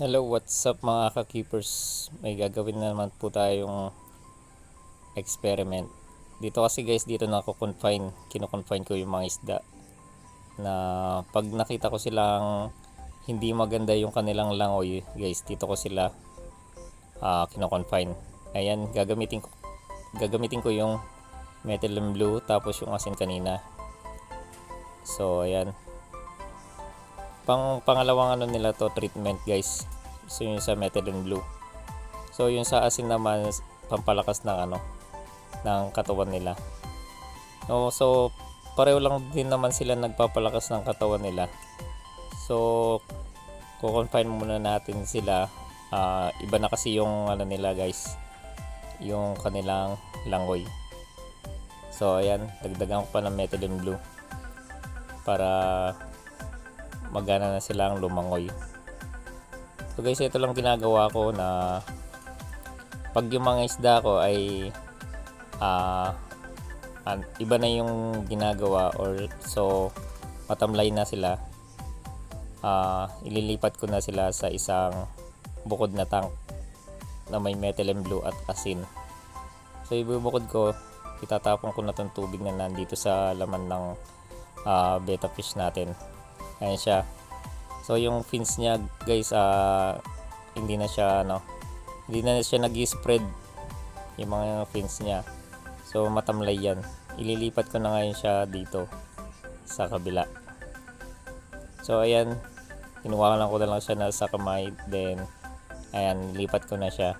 Hello, what's up mga ka-keepers? May gagawin na naman po tayong experiment. Dito kasi guys, dito na ako confine, kino-confine ko yung mga isda na pag nakita ko silang hindi maganda yung kanilang langoy, guys, dito ko sila ah kino-confine. Ayan, gagamitin ko gagamitin ko yung methylene blue tapos yung asin kanina. So, ayan pang pangalawang ano nila to treatment guys so yung sa methylene blue. So yung sa asin naman pampalakas ng ano ng katawan nila. No, so pareho lang din naman sila nagpapalakas ng katawan nila. So kukonfine muna natin sila. Ah, iba na kasi yung ano nila guys. Yung kanilang langoy. So ayan. Dagdagan ko pa ng methylene blue. Para magana na silang lumangoy. So guys, ito lang ginagawa ko na pag yung mga isda ko ay an- iba na yung ginagawa or so matamlay na sila ah ililipat ko na sila sa isang bukod na tank na may methylene blue at asin. So ibubukod ko, itatapon ko na tong tubig na nandito sa laman ng ah, betta fish natin. Ayan siya. So yung fins niya guys ah hindi na siya ano hindi na siya nag-spread yung mga fins niya. So matamlay yan. Ililipat ko na ngayon siya dito sa kabila. So ayan, kinuha ko na lang siya na sa kamay then ayan, lipat ko na siya.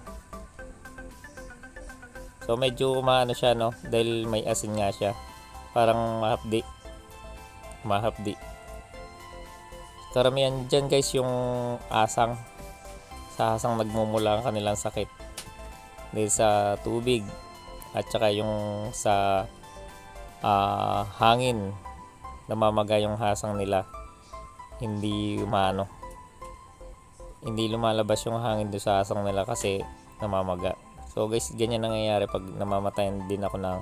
So medyo umaano siya no dahil may asin nga siya. Parang mahapdi. Mahapdi karamihan dyan guys yung asang. Sa asang nagmumula ang kanilang sakit. Dahil sa tubig. At saka yung sa ah, hangin. Namamaga yung hasang nila. Hindi umano hindi lumalabas yung hangin doon sa asang nila kasi namamaga. So guys ganyan nangyayari pag namamatayan din ako ng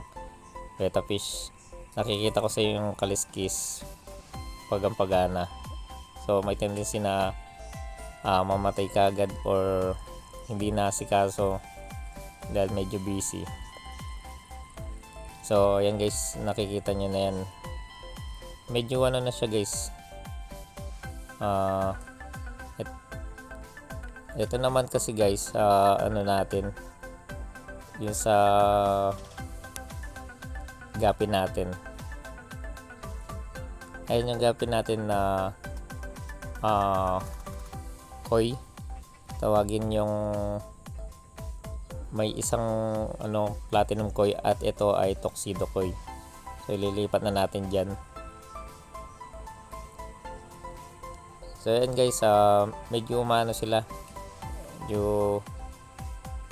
betta fish. Nakikita ko sa yung kaliskis. Pag ang pagana So may tendency na ah, mamatay kagad or hindi na asikaso dahil medyo busy. So ayan guys, nakikita nyo na yan. Medyo ano na siya guys. Ah et, ito naman kasi guys, ah, ano natin yung sa gapin natin. Ayun yung gapin natin na ah koi. Tawagin yung may isang ano platinum koi at ito ay tuxedo koi. So ililipat na natin dyan. So yan guys ah medyo umano sila. Medyo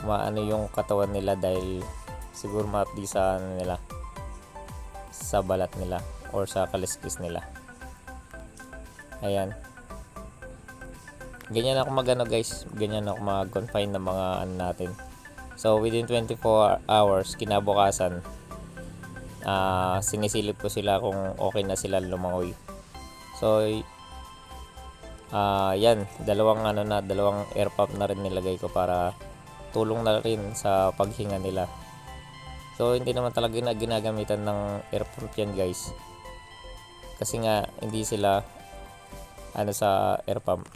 maano yung katawan nila dahil siguro maapdi sa ano nila sa balat nila or sa kaliskis nila. Ayan ganyan ako magano guys. Ganyan ako mag-confine ng mga ano natin. So within 24 hours kinabukasan ah sinisilip ko sila kung okay na sila lumangoy. So ah yan. Dalawang ano na dalawang air pump na rin nilagay ko para tulong na rin sa paghinga nila. So hindi naman talaga na ginagamitan ng air pump yan guys. Kasi nga hindi sila ano sa air pump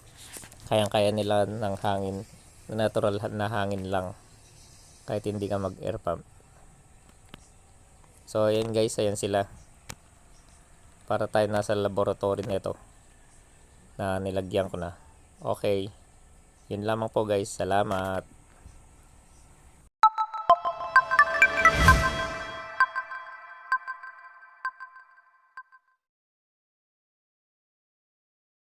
kayang-kaya nila ng hangin natural na hangin lang kahit hindi ka mag air pump. So ayan guys ayan sila. Para tayo nasa laboratory nito na nilagyan ko na. Okay. Yun lamang po guys. Salamat